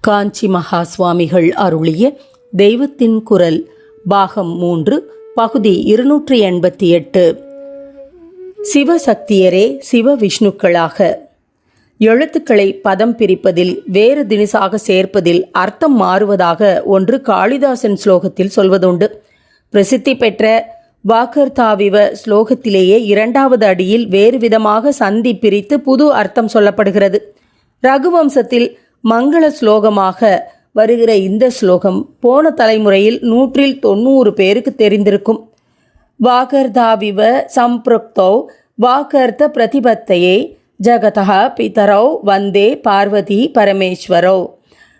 காஞ்சி மகா சுவாமிகள் அருளிய தெய்வத்தின் குரல் பாகம் மூன்று பகுதி இருநூற்றி எண்பத்தி எட்டு. சிவசக்தியரே சிவ விஷ்ணுக்களாக எழுத்துக்களை பதம் பிரிப்பதில் வேறு தினிசாக சேர்ப்பதில் அர்த்தம் மாறுவதாக ஒன்று காளிதாசன் ஸ்லோகத்தில் சொல்வதுண்டு. பிரசித்தி பெற்ற வாக்கர்தாவிவ ஸ்லோகத்திலேயே இரண்டாவது அடியில் வேறு விதமாக சந்தி பிரித்து புது அர்த்தம் சொல்லப்படுகிறது. ரகுவம்சத்தில் மங்கள ஸ்லோகமாக வருகிற இந்த ஸ்லோகம் போன தலைமுறையில் நூற்றில் தொண்ணூறு பேருக்கு தெரிந்திருக்கும். வாகர்தாவிவ சம்பிருக்தௌ வாகர்த்த பிரதிபத்தையே ஜகதா பிதரோ வந்தே பார்வதி பரமேஸ்வரோ.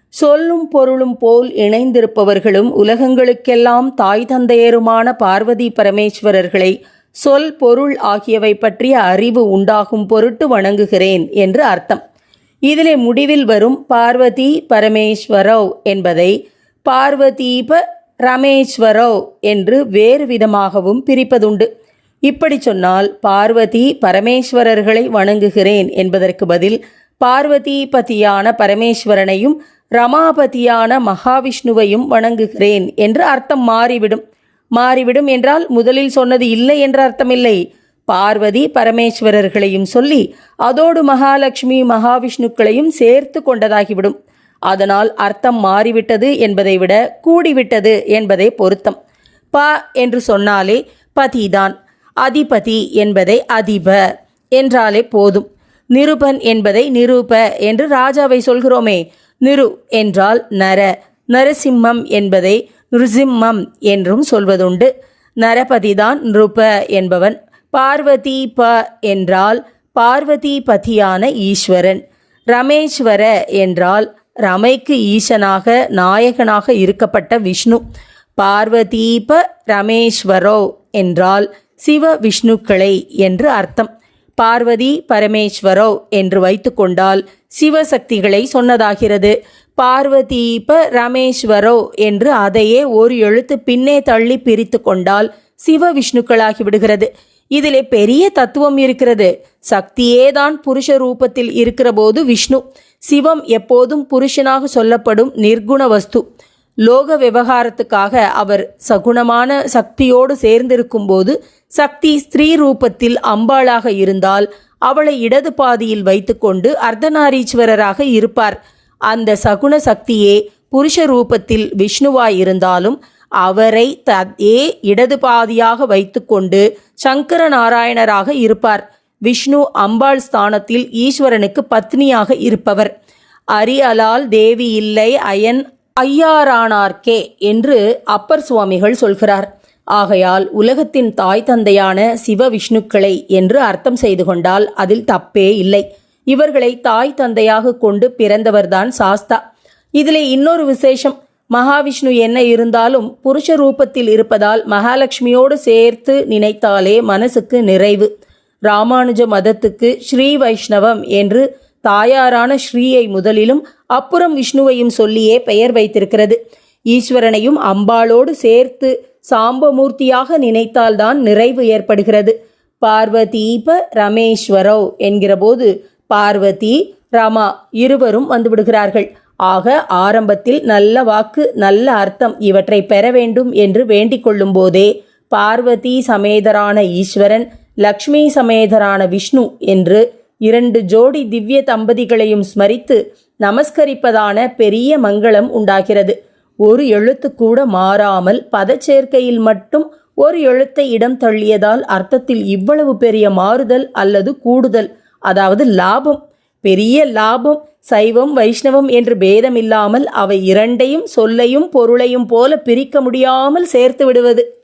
சொல்லும் பொருளும் போல் இணைந்திருப்பவர்களும் உலகங்களுக்கெல்லாம் தாய் தந்தையருமான பார்வதி பரமேஸ்வரர்களை சொல் பொருள் ஆகியவை பற்றிய அறிவு உண்டாகும் பொருட்டு வணங்குகிறேன் என்று அர்த்தம். இதிலே முடிவில் வரும் பார்வதி பரமேஸ்வரவ் என்பதை பார்வதீப ரமேஸ்வரவ் என்று வேறு விதமாகவும் பிரிப்பதுண்டு. இப்படி சொன்னால் பார்வதி பரமேஸ்வரர்களை வணங்குகிறேன் என்பதற்கு பதில் பார்வதிபதியான பரமேஸ்வரனையும் ரமாபதியான மகாவிஷ்ணுவையும் வணங்குகிறேன் என்று அர்த்தம் மாறிவிடும். மாறிவிடும் என்றால் முதலில் சொன்னது இல்லை என்ற அர்த்தமில்லை. பார்வதி பரமேஸ்வரர்களையும் சொல்லி அதோடு மகாலட்சுமி மகாவிஷ்ணுக்களையும் சேர்த்து கொண்டதாகிவிடும். அதனால் அர்த்தம் மாறிவிட்டது என்பதை விட கூடிவிட்டது என்பதே பொருத்தம். ப என்று சொன்னாலே பதிதான். அதிபதி என்பதை அதிப என்றாலே போதும். நிருபன் என்பதை நிரூப என்று ராஜாவை சொல்கிறோமே. நிரு என்றால் நர. நரசிம்மம் என்பதை நிருசிம்மம் என்றும் சொல்வதுண்டு. நரபதிதான் நிருப என்பவன். பார்வதி ப என்றால் பார்வதி பதியான ஈஸ்வரன். ரமேஸ்வர என்றால் ரமைக்கு ஈசனாக நாயகனாக இருக்கப்பட்ட விஷ்ணு. பார்வதீப ரமேஸ்வரோ என்றால் சிவ விஷ்ணுக்களை என்று அர்த்தம். பார்வதி பரமேஸ்வரோ என்று வைத்துக்கொண்டால் சிவசக்திகளை சொன்னதாகிறது. பார்வதீப ரமேஸ்வரோ என்று அதையே ஒரு எழுத்து பின்னே தள்ளி பிரித்து கொண்டால் சிவ விஷ்ணுக்களாகி விடுகிறது. இதிலே பெரிய தத்துவம் இருக்கிறது. சக்தியேதான் புருஷ ரூபத்தில் இருக்கிற போது விஷ்ணு. சிவம் எப்போதும் புருஷனாக சொல்லப்படும் நிர்குண வஸ்து. லோக விவகாரத்துக்காக அவர் சகுணமான சக்தியோடு சேர்ந்திருக்கும் போது சக்தி ஸ்திரீ ரூபத்தில் அம்பாளாக இருந்தால் அவளை இடது பாதியில் வைத்துக்கொண்டு அர்த்தநாரீஸ்வரராக இருப்பார். அந்த சகுண சக்தியே புருஷ ரூபத்தில் விஷ்ணுவாய் இருந்தாலும் அவரை தே இடது பாதியாக வைத்துக்கொண்டு சங்கர நாராயணராக இருப்பார். விஷ்ணு அம்பாள் ஸ்தானத்தில் ஈஸ்வரனுக்கு பத்னியாக இருப்பவர். அரியலால் தேவி இல்லை அயன் ஐயாரானார்கே என்று அப்பர் சுவாமிகள் சொல்கிறார். ஆகையால் உலகத்தின் தாய் தந்தையான சிவ விஷ்ணுக்களை என்று அர்த்தம் செய்து கொண்டால் அதில் தப்பே இல்லை. இவர்களை தாய் தந்தையாக கொண்டு பிறந்தவர்தான் சாஸ்தா. இதிலே இன்னொரு விசேஷம். மகாவிஷ்ணு என்ன இருந்தாலும் புருஷ ரூபத்தில் இருப்பதால் மகாலட்சுமியோடு சேர்த்து நினைத்தாலே மனசுக்கு நிறைவு. ராமானுஜ மதத்துக்கு ஸ்ரீ வைஷ்ணவம் என்று தாயாரான ஸ்ரீயை முதலிலும் அப்புறம் விஷ்ணுவையும் சொல்லியே பெயர் வைத்திருக்கிறது. ஈஸ்வரனையும் அம்பாளோடு சேர்த்து சாம்பமூர்த்தியாக நினைத்தால்தான் நிறைவு ஏற்படுகிறது. பார்வதீப ரமேஸ்வரோ என்கிறபோது பார்வதி ரமா இருவரும் வந்துவிடுகிறார்கள் ஆக ஆரம்பத்தில் நல்ல வாக்கு நல்ல அர்த்தம் இவற்றை பெற வேண்டும் என்று வேண்டிக் கொள்ளும்போதே பார்வதி சமேதரான ஈஸ்வரன் லக்ஷ்மி சமேதரான விஷ்ணு என்று இரண்டு ஜோடி திவ்ய தம்பதிகளையும் ஸ்மரித்து நமஸ்கரிப்பதான பெரிய மங்களம் உண்டாகிறது. ஒரு எழுத்து கூட மாறாமல் பதச்சேர்க்கையில் மட்டும் ஒரு எழுத்தை இடம் தள்ளியதால் அர்த்தத்தில் இவ்வளவு பெரிய மாறுதல் அல்லது கூடுதல் அதாவது லாபம் பெரிய லாபம் சைவம் வைஷ்ணவம் என்று பேதமில்லாமல் அவை இரண்டையும் சொல்லையும் பொருளையும் போல பிரிக்க முடியாமல் சேர்த்து விடுவது.